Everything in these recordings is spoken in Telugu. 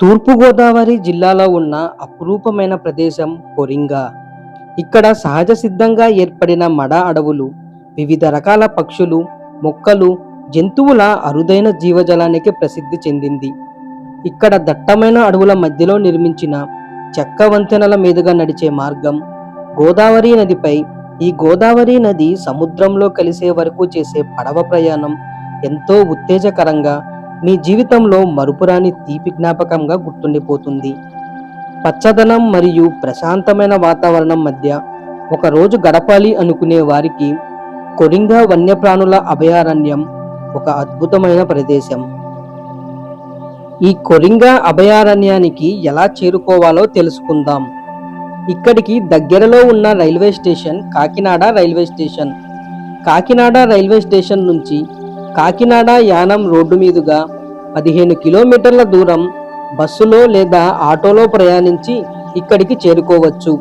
తూర్పుగోదావరి జిల్లాలో ఉన్న అపురూపమైన ప్రదేశం కొరింగా. ఇక్కడ సహజ సిద్ధంగా ఏర్పడిన మడ అడవులు వివిధ రకాల పక్షులు మొక్కలు జంతువుల అరుదైన జీవజాలానికి ప్రసిద్ధి చెందింది. ఇక్కడ దట్టమైన అడవుల మధ్యలో నిర్మించిన చెక్క వంతెనల మీదుగా నడిచే మార్గం గోదావరి నదిపై ఈ గోదావరి నది సముద్రంలో కలిసే వరకు చేసే పడవ ప్రయాణం ఎంతో ఉత్తేజకరంగా మీ జీవితంలో మరుపురాని తీపి జ్ఞాపకంగా గుర్తుండిపోతుంది. పచ్చదనం మరియు ప్రశాంతమైన వాతావరణం మధ్య ఒక రోజు గడపాలి అనుకునే వారికి కొరింగా వన్యప్రాణుల అభయారణ్యం ఒక అద్భుతమైన ప్రదేశం. ఈ కొరింగా అభయారణ్యానికి ఎలా చేరుకోవాలో తెలుసుకుందాం. ఇక్కడికి దగ్గరలో ఉన్న railway station Kakinada railway station. Kakinada railway station నుంచి కాకినాడ యానం రోడ్డు మీదుగా పదిహేను కిలోమీటర్ల దూరం బస్సులో లేదా ఆటోలో ప్రయాణించి ఇక్కడికి చేరుకోవచ్చు.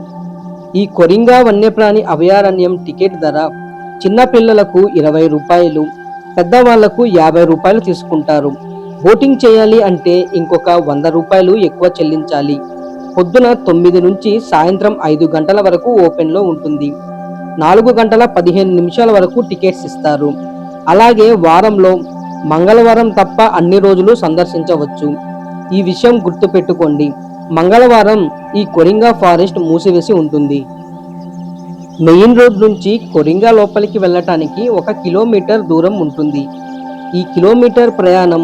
ఈ కొరింగా వన్యప్రాణి అభయారణ్యం టికెట్ ధర చిన్నపిల్లలకు ఇరవై రూపాయలు పెద్దవాళ్ళకు యాభై రూపాయలు తీసుకుంటారు. బోటింగ్ చేయాలి అంటే ఇంకొక వంద రూపాయలు ఎక్కువ చెల్లించాలి. పొద్దున తొమ్మిది నుంచి సాయంత్రం ఐదు గంటల వరకు ఓపెన్లో ఉంటుంది. నాలుగు గంటల పదిహేను నిమిషాల వరకు టికెట్స్ ఇస్తారు. అలాగే వారంలో మంగళవారం తప్ప అన్ని రోజులు సందర్శించవచ్చు. ఈ విషయం గుర్తుపెట్టుకోండి. మంగళవారం ఈ కొరింగా ఫారెస్ట్ మూసివేసి ఉంటుంది. మెయిన్ రోడ్ నుంచి కొరింగా లోపలికి వెళ్ళటానికి ఒక కిలోమీటర్ దూరం ఉంటుంది. ఈ కిలోమీటర్ ప్రయాణం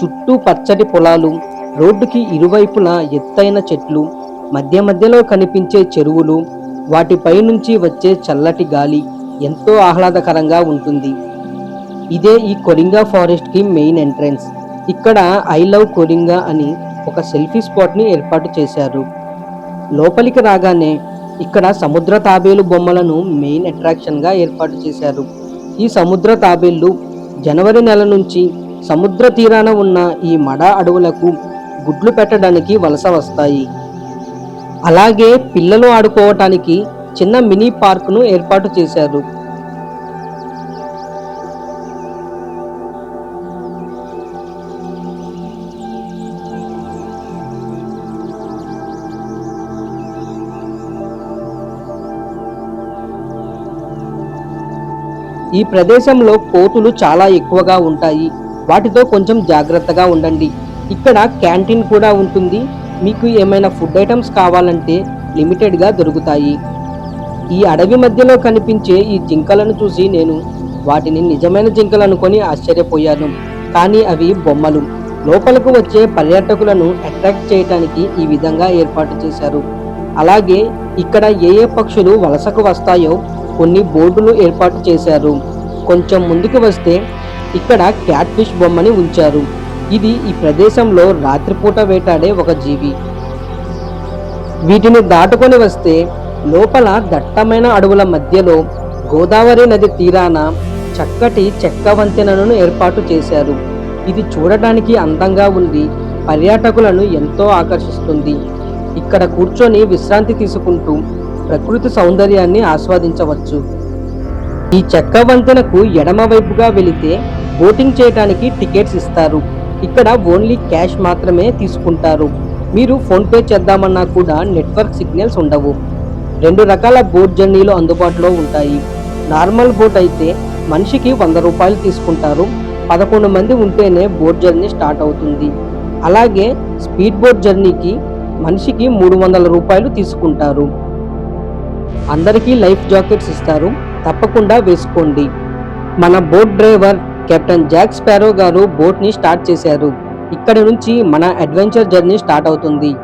చుట్టూ పచ్చటి పొలాలు రోడ్డుకి ఇరువైపులా ఎత్తైన చెట్లు మధ్య మధ్యలో కనిపించే చెరువులు వాటిపై నుంచి వచ్చే చల్లటి గాలి ఎంతో ఆహ్లాదకరంగా ఉంటుంది. ఇదే ఈ కొరింగా ఫారెస్ట్కి మెయిన్ ఎంట్రన్స్. ఇక్కడ ఐ లవ్ కొరింగా అని ఒక సెల్ఫీ స్పాట్ని ఏర్పాటు చేశారు. లోపలికి రాగానే ఇక్కడ సముద్ర తాబేలు బొమ్మలను మెయిన్ అట్రాక్షన్గా ఏర్పాటు చేశారు. ఈ సముద్ర తాబేళ్ళు జనవరి నెల నుంచి సముద్ర తీరాన ఉన్న ఈ మడ అడవులకు గుడ్లు పెట్టడానికి వలస వస్తాయి. అలాగే పిల్లలు ఆడుకోవటానికి చిన్న మినీ పార్కును ఏర్పాటు చేశారు. ఈ ప్రదేశంలో కోతులు చాలా ఎక్కువగా ఉంటాయి. వాటితో కొంచెం జాగ్రత్తగా ఉండండి. ఇక్కడ క్యాంటీన్ కూడా ఉంటుంది. మీకు ఏమైనా ఫుడ్ ఐటమ్స్ కావాలంటే లిమిటెడ్గా దొరుకుతాయి. ఈ అడవి మధ్యలో కనిపించే ఈ జింకలను చూసి నేను వాటిని నిజమైన జింకలు అనుకొని ఆశ్చర్యపోయాను. కానీ అవి బొమ్మలు. లోపలకు వచ్చే పర్యాటకులను అట్రాక్ట్ చేయడానికి ఈ విధంగా ఏర్పాటు చేశారు. అలాగే ఇక్కడ ఏ ఏ పక్షులు వలసకు వస్తాయో కొన్ని బోర్డులు ఏర్పాటు చేశారు. కొంచెం ముందుకు వస్తే ఇక్కడ క్యాట్ ఫిష్ బొమ్మని ఉంచారు. ఇది ఈ ప్రదేశంలో రాత్రిపూట వేటాడే ఒక జీవి. వీటిని దాటుకొని వస్తే లోపల దట్టమైన అడవుల మధ్యలో గోదావరి నది తీరాన చక్కటి చెక్క వంతెనను ఏర్పాటు చేశారు. ఇది చూడటానికి అందంగా ఉండి పర్యాటకులను ఎంతో ఆకర్షిస్తుంది. ఇక్కడ కూర్చొని విశ్రాంతి తీసుకుంటూ ప్రకృతి సౌందర్యాన్ని ఆస్వాదించవచ్చు. ఈ చెక్క వంతెనకు ఎడమవైపుగా వెళితే బోటింగ్ చేయడానికి టికెట్స్ ఇస్తారు. ఇక్కడ ఓన్లీ క్యాష్ మాత్రమే తీసుకుంటారు. మీరు ఫోన్పే చేద్దామన్నా కూడా నెట్వర్క్ సిగ్నల్స్ ఉండవు. రెండు రకాల బోట్ జర్నీలు అందుబాటులో ఉంటాయి. నార్మల్ బోట్ అయితే మనిషికి వంద రూపాయలు తీసుకుంటారు. పదకొండు మంది ఉంటేనే బోట్ జర్నీ స్టార్ట్ అవుతుంది. అలాగే స్పీడ్ బోట్ జర్నీకి మనిషికి మూడు వందల రూపాయలు తీసుకుంటారు. అందరికీ లైఫ్ జాకెట్స్ ఇస్తారు. తప్పకుండా వేసుకోండి. మన boat driver captain Jack Sparrow గారు బోట్ని స్టార్ట్ చేశారు. ఇక్కడ నుంచి మన అడ్వెంచర్ జర్నీ స్టార్ట్ అవుతుంది.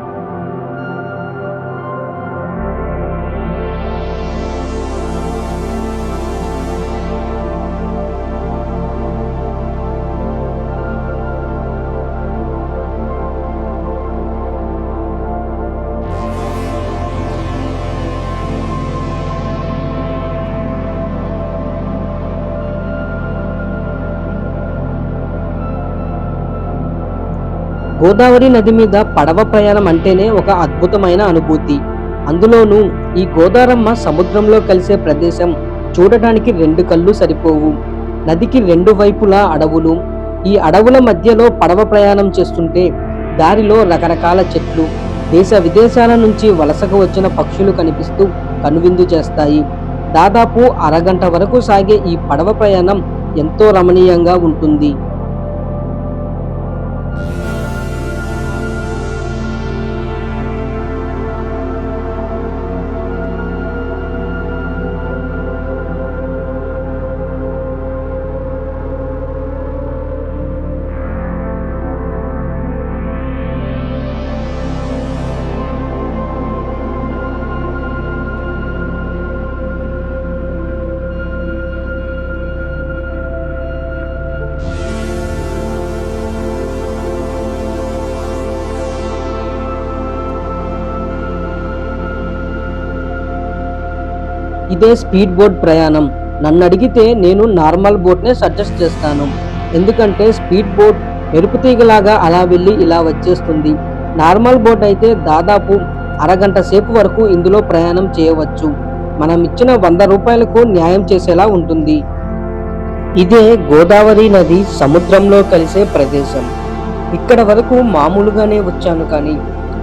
గోదావరి నది మీద పడవ ప్రయాణం అంటేనే ఒక అద్భుతమైన అనుభూతి. అందులోనూ ఈ గోదారమ్మ సముద్రంలో కలిసే ప్రదేశం చూడటానికి రెండు కళ్ళు సరిపోవు. నదికి రెండు వైపులా అడవులు. ఈ అడవుల మధ్యలో పడవ ప్రయాణం చేస్తుంటే దారిలో రకరకాల చెట్లు దేశ విదేశాల నుంచి వలసకు వచ్చిన పక్షులు కనిపిస్తూ కనువిందు చేస్తాయి. దాదాపు అరగంట వరకు సాగే ఈ పడవ ప్రయాణం ఎంతో రమణీయంగా ఉంటుంది. ఇదే స్పీడ్ బోట్ ప్రయాణం. నన్ను అడిగితే నేను నార్మల్ బోట్నే సజెస్ట్ చేస్తాను. ఎందుకంటే స్పీడ్ బోట్ మెరుపు తీగలాగా అలా వెళ్ళి ఇలా వచ్చేస్తుంది. నార్మల్ బోట్ అయితే దాదాపు అరగంట సేపు వరకు ఇందులో ప్రయాణం చేయవచ్చు. మనం ఇచ్చిన వంద రూపాయలకు న్యాయం చేసేలా ఉంటుంది. ఇదే గోదావరి నది సముద్రంలో కలిసే ప్రదేశం. ఇక్కడ వరకు మామూలుగానే వచ్చాను కానీ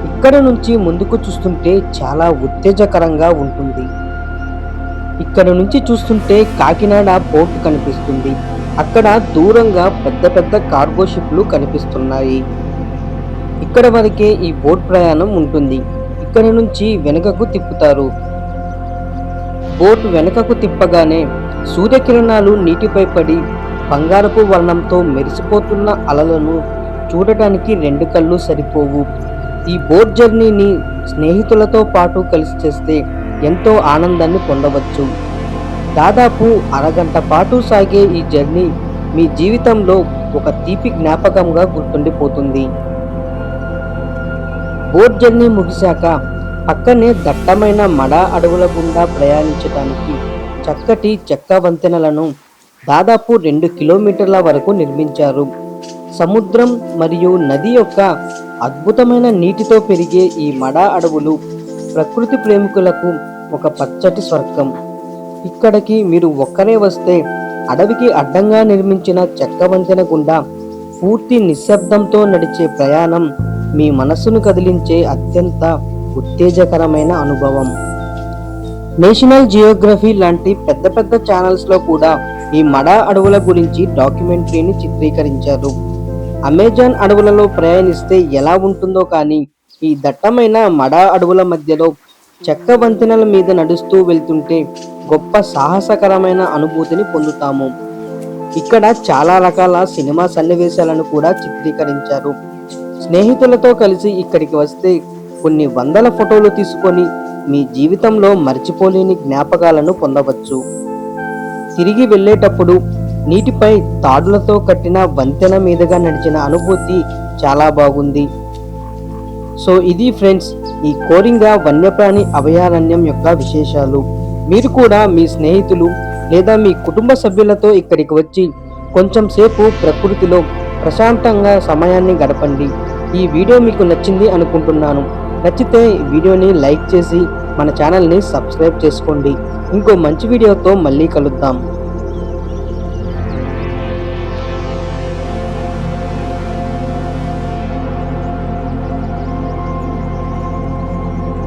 ఇక్కడ నుంచి ముందుకు చూస్తుంటే చాలా ఉత్తేజకరంగా ఉంటుంది. ఇక్కడ నుంచి చూస్తుంటే కాకినాడ పోర్ట్ కనిపిస్తుంది. అక్కడ దూరంగా పెద్ద పెద్ద కార్గో షిప్లు కనిపిస్తున్నాయి. ఇక్కడ వరకే ఈ బోట్ ప్రయాణం ఉంటుంది. ఇక్కడ నుంచి వెనుకకు తిప్పుతారు. బోట్ వెనుకకు తిప్పగానే సూర్యకిరణాలు నీటిపై పడి బంగారపు వర్ణంతో మెరిసిపోతున్న అలలను చూడటానికి రెండు కళ్ళు సరిపోవు. ఈ బోట్ జర్నీని స్నేహితులతో పాటు కలిసి చేస్తే ఎంతో ఆనందాన్ని పొందవచ్చు. దాదాపు అరగంట పాటు సాగే ఈ జర్నీ మీ జీవితంలో ఒక తీపి జ్ఞాపకంగా గుర్తుండిపోతుంది. బోట్ జర్నీ ముగిశాక పక్కనే దట్టమైన మడ అడవుల గుండా ప్రయాణించడానికి చక్కటి చెక్క వంతెనలను దాదాపు రెండు కిలోమీటర్ల వరకు నిర్మించారు. సముద్రం మరియు నది యొక్క అద్భుతమైన నీటితో పెరిగే ఈ మడ అడవులు ప్రకృతి ప్రేమికులకు ఒక పచ్చటి స్వర్గం. ఇక్కడికి మీరు ఒక్కరే వస్తే అడవికి అడ్డంగా నిర్మించిన చెక్క వంతెన గుండా పూర్తి నిశ్శబ్దంతో నడిచే ప్రయాణం మీ మనస్సును కదిలించే అత్యంత ఉత్తేజకరమైన అనుభవం. నేషనల్ జియోగ్రఫీ లాంటి పెద్ద పెద్ద ఛానల్స్లో కూడా ఈ మడ అడవుల గురించి డాక్యుమెంటరీని చిత్రీకరించారు. అమెజాన్ అడవులలో ప్రయాణిస్తే ఎలా ఉంటుందో కానీ ఈ దట్టమైన మడ అడవుల మధ్యలో చెక్క వంతెనల మీద నడుస్తూ వెళ్తుంటే గొప్ప సాహసకరమైన అనుభూతిని పొందుతాము. ఇక్కడ చాలా రకాల సినిమా సన్నివేశాలను కూడా చిత్రీకరించారు. స్నేహితులతో కలిసి ఇక్కడికి వస్తే కొన్ని వందల ఫోటోలు తీసుకొని మీ జీవితంలో మర్చిపోలేని జ్ఞాపకాలను పొందవచ్చు. తిరిగి వెళ్ళేటప్పుడు నీటిపై తాడులతో కట్టిన వంతెన మీదుగా నడిచిన అనుభూతి చాలా బాగుంది. సో ఇది ఫ్రెండ్స్ ఈ కోరింగా వన్యప్రాణి అభయారణ్యం యొక్క విశేషాలు. మీరు కూడా మీ స్నేహితులు లేదా మీ కుటుంబ సభ్యులతో ఇక్కడికి వచ్చి కొంచెం సేపు ప్రకృతిలో ప్రశాంతంగా సమయాన్ని గడపండి. ఈ వీడియో మీకు నచ్చింది అనుకుంటున్నాను. నచ్చితే వీడియోని లైక్ చేసి మన ఛానల్ని సబ్స్క్రైబ్ చేసుకోండి. ఇంకో మంచి వీడియోతో మళ్ళీ కలుద్దాం.